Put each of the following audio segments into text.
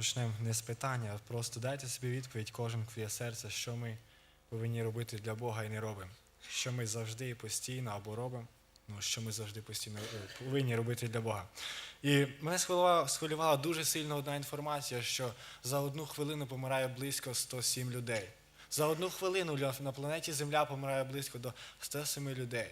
почнемо не з питання, а просто дайте собі відповідь кожен своє серце, що ми повинні робити для Бога і не робимо. Що ми завжди і постійно або робимо, ну що ми завжди постійно е, повинні робити для Бога. І мене схвилювала, схвилювала дуже сильно одна інформація, що за одну хвилину помирає близько 107 людей. За одну хвилину на планеті Земля помирає близько до 107 людей.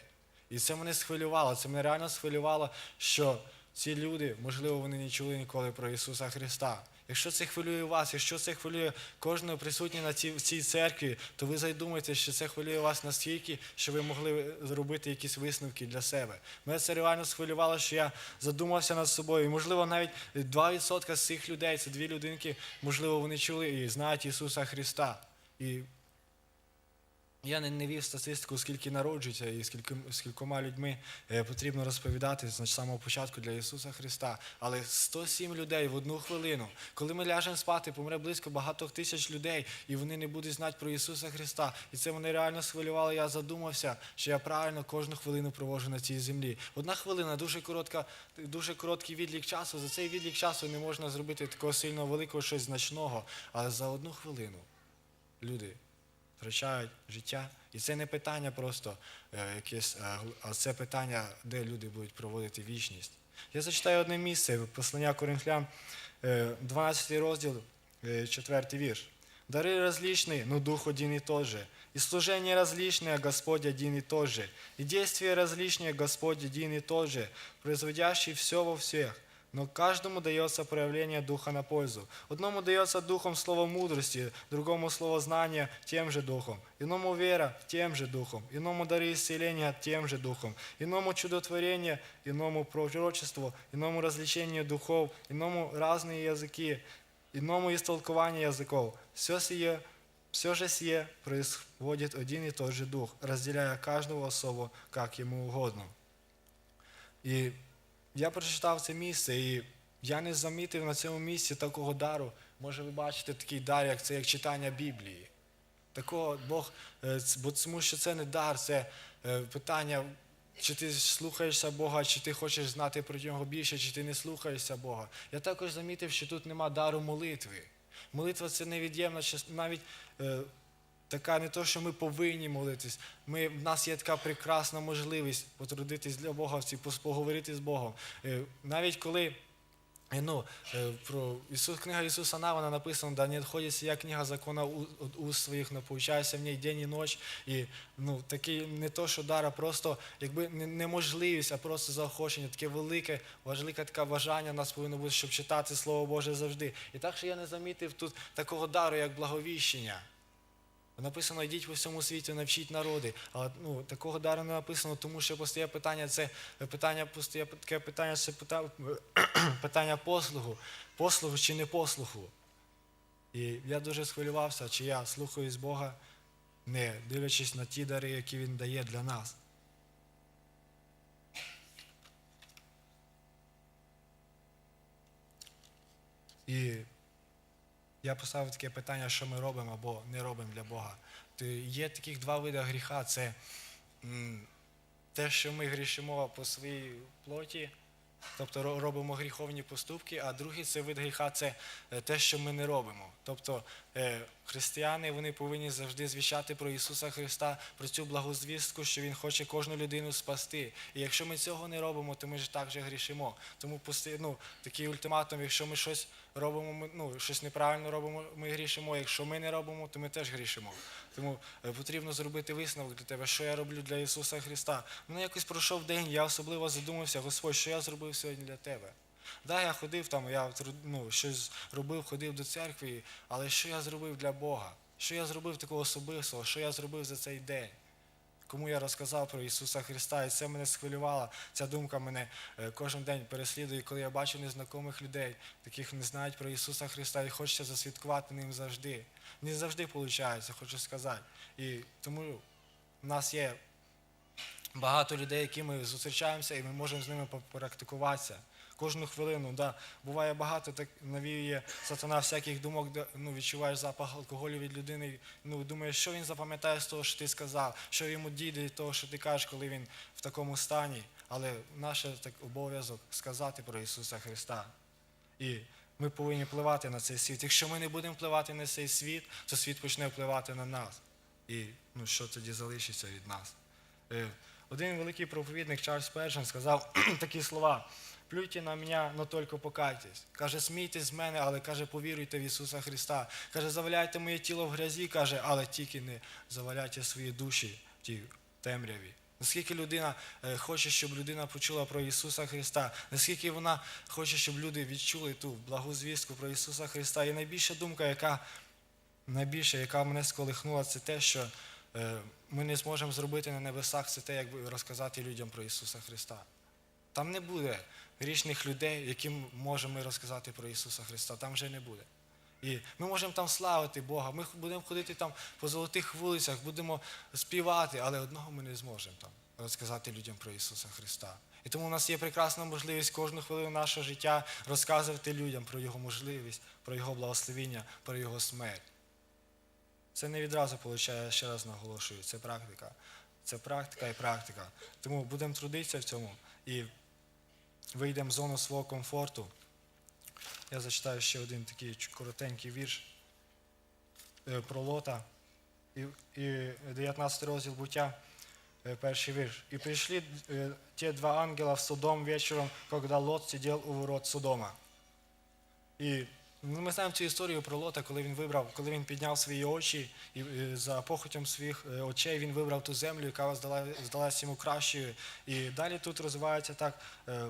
І це мене схвилювало. Це мене реально схвилювало, що ці люди, можливо, вони не чули ніколи про Ісуса Христа. Якщо це хвилює вас, якщо це хвилює кожного присутнього на цій, в цій церкві, то ви задумайтеся, що це хвилює вас настільки, що ви могли зробити якісь висновки для себе. Мене це реально схвилювало, що я задумався над собою. І, можливо, навіть 2% з цих людей, це дві людинки, можливо, вони чули і знають Ісуса Христа. І я не, не вів статистику, скільки народжується і скільки, скількома людьми е, потрібно розповідати з самого початку для Ісуса Христа. Але 107 людей в одну хвилину. Коли ми ляжемо спати, помре близько багато тисяч людей, і вони не будуть знати про Ісуса Христа. І це мене реально схвилювало. Я задумався, що я правильно кожну хвилину проводжу на цій землі. Одна хвилина дуже коротка, дуже короткий відлік часу. За цей відлік часу не можна зробити такого сильно великого щось значного. Але за одну хвилину люди втрачають життя. І це не питання просто е, якесь, е, гл- а це питання, де люди будуть проводити вічність. Я зачитаю одне місце, послання Коринфлян, е, 12 розділ, 4 вірш. Дары различные, но Дух один и тот же. И служение различное, а Господь один и тот же. И действия различные, а Господь один и тот же, производящий все во всех. Но каждому дается проявление Духа на пользу. Одному дается Духом слово мудрости, другому слово знания тем же Духом, иному вера тем же Духом, иному дары исцеления тем же Духом, иному чудотворение, иному пророчество, иному развлечение духов, иному разные языки, иному истолкование языков. Все сие все же сие происходит один и тот же Дух, разделяя каждого особо, как ему угодно. І я прочитав це місце, і я не замітив на цьому місці такого дару. Може, ви бачите такий дар, як це як читання Біблії. Такого Бог, е, бо тому що це не дар, це е, питання, чи ти слухаєшся Бога, чи ти хочеш знати про нього більше, чи ти не слухаєшся Бога. Я також замітив, що тут нема дару молитви. Молитва це невід'ємна навіть е, така не то, що ми повинні молитись. Ми, в нас є така прекрасна можливість потрудитись для Бога, поговорити з Богом. Е, навіть коли е, ну, е, про Ісус, книга Ісуса Навана написано, да не відходить сія книга закона у- уст своїх, но получається в ній день і ніч. І ну, такий не то, що дар, а просто якби неможливість, а просто заохочення, таке велике, важливе таке бажання нас повинно бути, щоб читати Слово Боже завжди. І так що я не замітив тут такого дару, як благовіщення. Написано, йдіть по всьому світі, навчіть народи. Але ну, такого дару не написано, тому що постає питання, це питання, постає таке питання, це пита- питання послугу. Послугу чи не послуху. І я дуже схвилювався, чи я слухаюсь Бога, не дивлячись на ті дари, які Він дає для нас. І я поставив таке питання, що ми робимо або не робимо для Бога. Є таких два види гріха: це те, що ми грішимо по своїй плоті, тобто робимо гріховні поступки, а другий це вид гріха це е, те, що ми не робимо. Тобто е, християни вони повинні завжди звіщати про Ісуса Христа, про цю благозвістку, що Він хоче кожну людину спасти. І якщо ми цього не робимо, то ми ж так же грішимо. Тому ну, такий ультиматум, якщо ми щось робимо, ми, ну, щось неправильно робимо, ми грішимо. Якщо ми не робимо, то ми теж грішимо. Тому е, потрібно зробити висновок для тебе, що я роблю для Ісуса Христа. Мене якось пройшов день, я особливо задумався, Господь, що я зробив сьогодні для тебе. Да, я ходив там, я ну, щось робив, ходив до церкви, але що я зробив для Бога? Що я зробив такого особистого, що я зробив за цей день? Кому я розказав про Ісуса Христа, і це мене схвилювало. Ця думка мене е, кожен день переслідує, коли я бачу незнайомих людей, таких не знають про Ісуса Христа і хочеться засвідкувати ним завжди. Не завжди виходить, хочу сказати. І тому в нас є багато людей, які ми зустрічаємося, і ми можемо з ними попрактикуватися. Кожну хвилину, да. Буває багато, так навіює сатана всяких думок, де ну, відчуваєш запах алкоголю від людини, ну, думаєш, що він запам'ятає з того, що ти сказав, що йому дійде від того, що ти кажеш, коли він в такому стані. Але наш так, обов'язок сказати про Ісуса Христа. І Ми повинні впливати на цей світ. Якщо ми не будемо впливати на цей світ, то світ почне впливати на нас. І ну, що тоді залишиться від нас? Один великий проповідник Чарльз Першин сказав такі слова: плюйте на мене, но тільки покайтесь. Каже, смійтесь з мене, але каже, повіруйте в Ісуса Христа. Каже, заваляйте моє тіло в грязі, каже, але тільки не заваляйте свої душі в тій темряві. Наскільки людина е, хоче, щоб людина почула про Ісуса Христа, наскільки вона хоче, щоб люди відчули ту благу звістку про Ісуса Христа. І найбільша думка, яка найбільше, яка мене сколихнула, це те, що ми не зможемо зробити на небесах, це те, як розказати людям про Ісуса Христа. Там не буде грішних людей, яким можемо розказати про Ісуса Христа. Там вже не буде. І ми можемо там славити Бога, ми будемо ходити там по золотих вулицях, будемо співати, але одного ми не зможемо там розказати людям про Ісуса Христа. І тому у нас є прекрасна можливість кожну хвилину нашого життя розказувати людям про Його можливість, про Його благословіння, про Його смерть. Це не відразу виходить, ще раз наголошую, це практика. Це практика і практика. Тому будемо трудитися в цьому і вийдемо з зону свого комфорту. Я зачитаю ще один такий коротенький вірш е, про Лота. І, і 19 розділ буття, е, перший вірш. І прийшли е, ті два ангела в Содом вечором, коли Лот сидів у ворот Содома. Ну, ми знаємо цю історію про Лота, коли він вибрав, коли він підняв свої очі, і е, за похотям своїх е, очей він вибрав ту землю, яка здала, здалась йому кращою. І далі тут розвивається так е,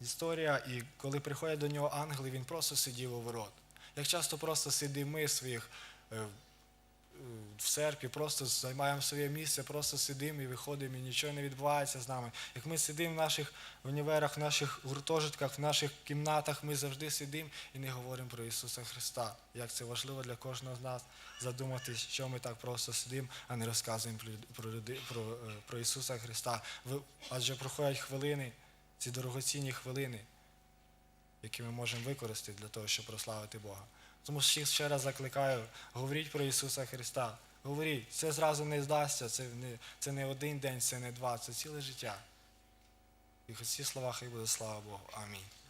історія, і коли приходять до нього ангели, він просто сидів у ворот. Як часто просто сидимо ми своїх в церкві, просто займаємо своє місце, просто сидимо і виходимо, і нічого не відбувається з нами. Як ми сидимо в наших універах, в наших гуртожитках, в наших кімнатах, ми завжди сидимо і не говоримо про Ісуса Христа. Як це важливо для кожного з нас задуматись, що ми так просто сидимо, а не розказуємо про, люди- про, е, про Ісуса Христа. Адже проходять хвилини, ці дорогоцінні хвилини, які ми можемо використати для того, щоб прославити Бога. Тому всіх ще раз закликаю, говоріть про Ісуса Христа. Говоріть, це зразу не здасться, це не, це не один день, це не два, це ціле життя. І ці слова хай буде слава Богу. Амінь.